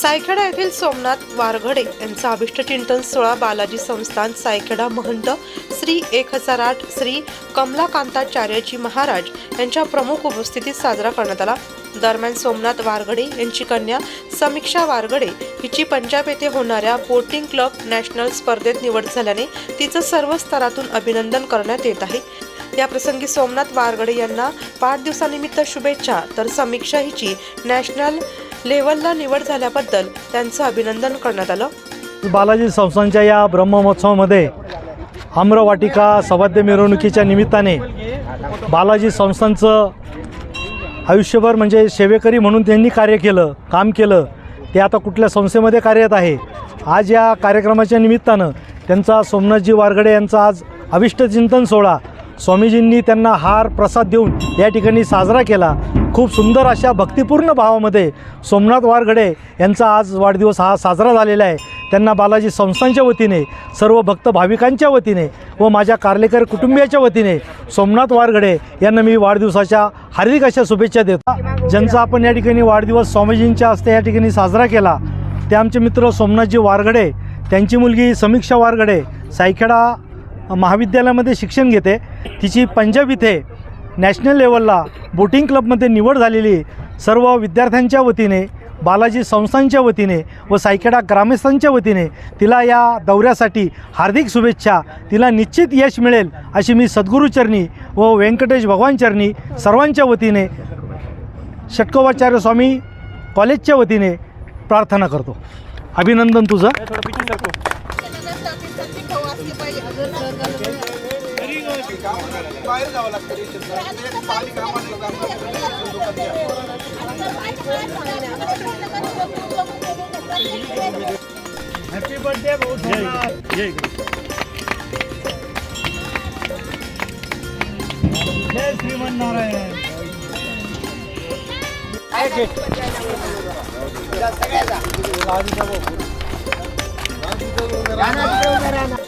सायखेडा येथील सोमनाथ वारघडे यांचा अभिष्ट चिंतन सोळा बालाजी संस्थान सायखेडा महंत श्री एक हजार आठ श्री कमलाकांताचार्यजी महाराज यांच्या प्रमुख उपस्थितीत साजरा करण्यात आला. दरम्यान सोमनाथ वारगडे यांची कन्या समीक्षा वारगडे हिची पंजाब येथे होणाऱ्या बोटिंग क्लब नॅशनल स्पर्धेत निवड झाल्याने तिचं सर्व स्तरातून अभिनंदन करण्यात येत आहे. या प्रसंगी सोमनाथ वारगडे यांना वाढदिवसानिमित्त शुभेच्छा तर समीक्षा हिची नॅशनल लेवलला निवड झाल्याबद्दल त्यांचं अभिनंदन करण्यात आलं. बालाजी संस्थांच्या या ब्रह्मोत्सवामध्ये आम्रवाटिका सवाद्य मिरवणुकीच्या निमित्ताने बालाजी संस्थांचं आयुष्यभर म्हणजे सेवेकरी म्हणून त्यांनी कार्य केलं काम केलं. ते आता कुठल्या संस्थेमध्ये कार्यरत आहे? आज या कार्यक्रमाच्या निमित्तानं त्यांचा सोमनाथजी वारगडे यांचा आज अविष्टचिंतन सोहळा. स्वामीजींनी त्यांना हार प्रसाद देऊन या ठिकाणी साजरा केला. खूप सुंदर अशा भक्तिपूर्ण भावामध्ये सोमनाथ वारगडे यांचा आज वाढदिवस हा साजरा झालेला आहे. त्यांना बालाजी संस्थांच्या वतीने सर्व भक्त भाविकांच्या वतीने व माझ्या कार्लेकर कुटुंबियाच्या वतीने सोमनाथ वारगडे यांना मी वाढदिवसाच्या हार्दिक अशा शुभेच्छा देतो. ज्यांचा आपण या ठिकाणी वाढदिवस स्वामीजींच्या हस्ते या ठिकाणी साजरा केला ते आमचे मित्र सोमनाथजी वारगडे त्यांची मुलगी समीक्षा वारगडे सायखेडा महाविद्यालयामध्ये शिक्षण घेते. तिची पंजाब इथे नॅशनल लेवलला बोटिंग क्लबमध्ये निवड झालेली सर्व विद्यार्थ्यांच्या वतीने बालाजी संस्थांच्या वतीने व सायखेडा ग्रामस्थांच्या वतीने तिला या दौऱ्यासाठी हार्दिक शुभेच्छा. तिला निश्चित यश मिळेल अशी मी सद्गुरूचरणी व व्यंकटेश भगवानचरणी सर्वांच्या वतीने षटकोपाचार्य स्वामी कॉलेजच्या वतीने प्रार्थना करतो. अभिनंदन तुझं. बाहेर जावं लागतं रेशन पालिका आम्हाला लोकांना हॅपी बर्थडे भाऊ जय जय श्रीमंतनारायण सगळ्याचा राजू राणा